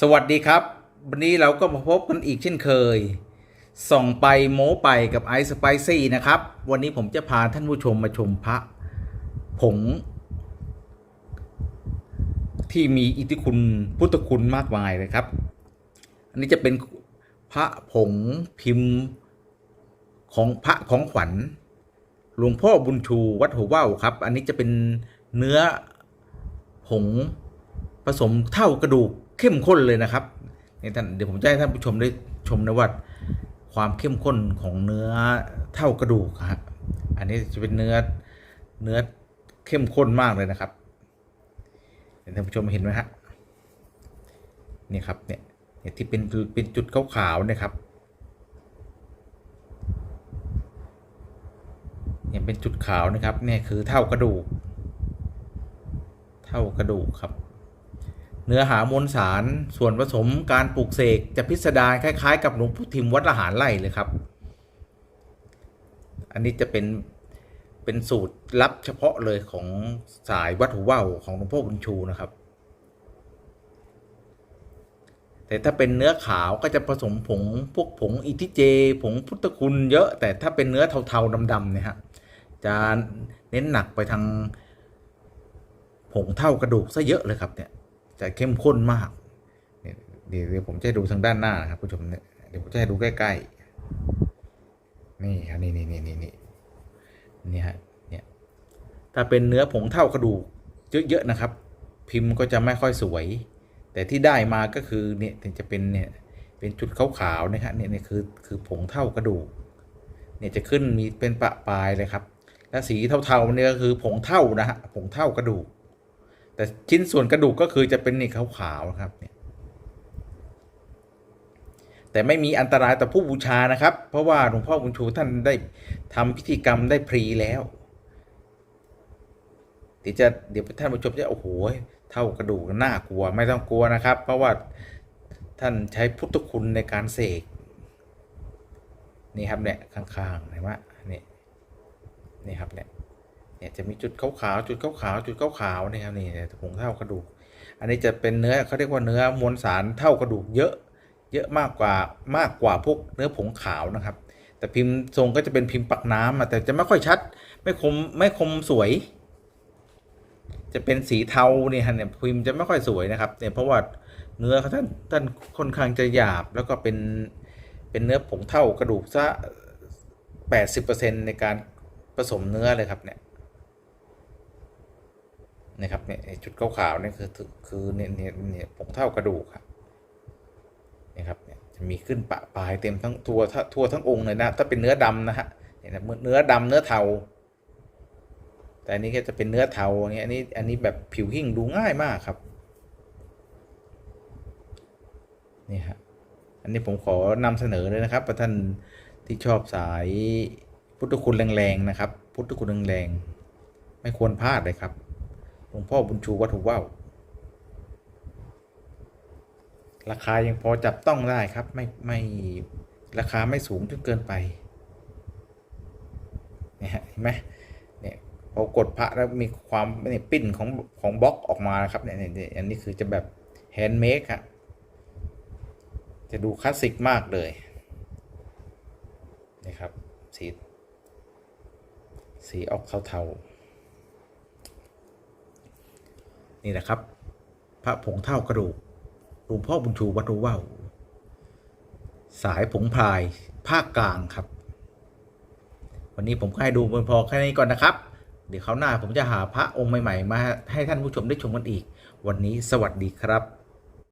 สวัสดีครับ วันนี้เราก็มาพบกันอีกเช่นเคย ส่องไปโม้ไปกับไอซ์สไปซี่นะครับ วันนี้ผมจะพาท่านผู้ชมมาชมพระผง ที่มีอิทธิคุณพุทธคุณมากมายเลยครับ อันนี้จะเป็นพระผงพิมพ์ของพระของขวัญ หลวงพ่อบุญชูวัดหัวว่าวครับ อันนี้จะเป็นเนื้อผงผสมเท่ากระดูก เข้มข้นเลยนะครับนี่ท่านเดี๋ยวผมจะให้ท่านผู้ชมได้ชมนะว่าความเข้มข้นของเนื้อเท่ากระดูกฮะอันนี้จะเป็นเนื้อเนื้อเข้มข้นมากเลยนะครับท่านผู้ชมเห็นไหมฮะนี่ครับเนี่ยที่เป็นเป็นจุดขาวๆนะครับเนี่ยเป็นจุดขาวนะครับเนี่ยคือเท่ากระดูก เท่ากระดูกครับ เนื้อหามวลสาร ส่วนผสมการปลูกเสกจะพิสดารคล้ายๆ กับหลวงพุทิมวัดละหารไร่เลยครับ อันนี้จะเป็นเป็นสูตรลับเฉพาะเลยของสายวัดหูว่าวของหลวงพ่อบุญชูนะครับ แต่ถ้าเป็นเนื้อขาวก็จะผสมผงพวกผงอิทิเจ ผงพุทธคุณเยอะ แต่ถ้าเป็นเนื้อเทาๆดำๆเนี่ยฮะจะเน้นหนักไปทางผงเท่ากระดูกซะเยอะเลยครับเนี่ย จะเข้มข้นมากเดี๋ยวผมจะดูทางด้านหน้านะครับผู้ชมเนี่ยเดี๋ยวผมจะให้ดูใกล้ๆนี่ครับนี่นี่นี่นี่นี่นี่ฮะเนี่ยถ้าเป็นเนื้อผงเท่ากระดูกเยอะๆนะครับ พิมพ์ก็จะไม่ค่อยสวย แต่ที่ได้มาก็คือเนี่ยถึงจะเป็นเนี่ยเป็นจุดขาวๆนะครับเนี่ยเนี่ยคือคือผงเท่ากระดูกเนี่ยจะขึ้นมีเป็นปะปลายเลยครับและสีเทาๆเนี่ยก็คือผงเท่านะฮะผงเท่ากระดูก แต่ชิ้นส่วนกระดูกก็คือจะเป็นนี่ขาวๆนะครับเนี่ยแต่ไม่มีอันตรายต่อผู้บูชานะครับ เพราะว่าหลวงพ่อบุญชูท่านได้ทำพิธีกรรมได้พรีแล้วเดี๋ยวจะเดี๋ยวท่านผู้ชมจะโอ้โหเท่ากระดูกน่ากลัวไม่ต้องกลัวนะครับ เพราะว่าท่านใช้พุทธคุณในการเสกนี่ครับเนี่ยข้างๆเห็นไหมนี่นี่ครับเนี่ย เนี่ยจะมีจุดขาวๆจุดขาวๆจุดขาวๆนี่ครับนี่ผงเท่ากระดูก อันนี้จะเป็นเนื้อเขาเรียกว่าเนื้อมวลสารเท่ากระดูกเยอะ เยอะมากกว่ามากกว่าพวกเนื้อผงขาวนะครับ แต่พิมพ์ทรงก็จะเป็นพิมพ์ปักน้ำแต่จะไม่ค่อยชัด ไม่คมไม่คมสวย จะเป็นสีเทาเนี่ยฮะเนี่ยพิมพ์จะไม่ค่อยสวยนะครับเนี่ยเพราะว่าเนื้อเขาท่านท่านค่อนข้างจะหยาบแล้วก็เป็นเป็นเนื้อผงเท่ากระดูกซะแปดสิบเปอร์เซ็นในการผสมเนื้อเลยครับเนี่ย นะครับเนี่ยจุดขาวๆนี่คือคือเนี่ยเนี่ยเนี่ยผงเท่ากระดูกครับนี่ครับเนี่ยจะมีขึ้นปะปลายเต็มทั้งทั่วทั่วทั้งองค์เลยนะถ้าเป็นเนื้อดำนะฮะเนี่ยนะเนื้อดำเนื้อเทา แต่อันนี้ก็จะเป็นเนื้อเทาอย่างเงี้ยอันนี้อันนี้แบบผิวหิ่งดูง่ายมากครับนี่ฮะอันนี้ผมขอนำเสนอเลยนะครับท่านที่ชอบสายพุทธคุณแรงๆนะครับ พุทธคุณแรงๆไม่ควรพลาดเลยครับ ลวงพ่อบุญชูวัดหูว่าวราคายังพอจับต้องได้ครับ ไม่ ไม่ราคาไม่สูงจนเกินไปเนี่ยเห็นไหมเนี่ยพอกดพระแล้วมีความเนี่ยปิ้นของของบล็อกออกมาครับเนี่ยเนี่ยอันนี้คือจะแบบแฮนด์เมดครับจะดูคลาสสิกมากเลยนี่ครับสีสีออกเทาๆ นี่แหละครับ พระผงเท่ากระดูกหลวงพ่อบุญชูวัดรูว่าวสายผงพลายภาคกลางครับ วันนี้ผมให้ดูเพียงพอแค่นี้ก่อนนะครับ เดี๋ยวคราวหน้าผมจะหาพระองค์ใหม่ ๆ มาให้ท่านผู้ชมได้ชมกันอีก วันนี้สวัสดีครับ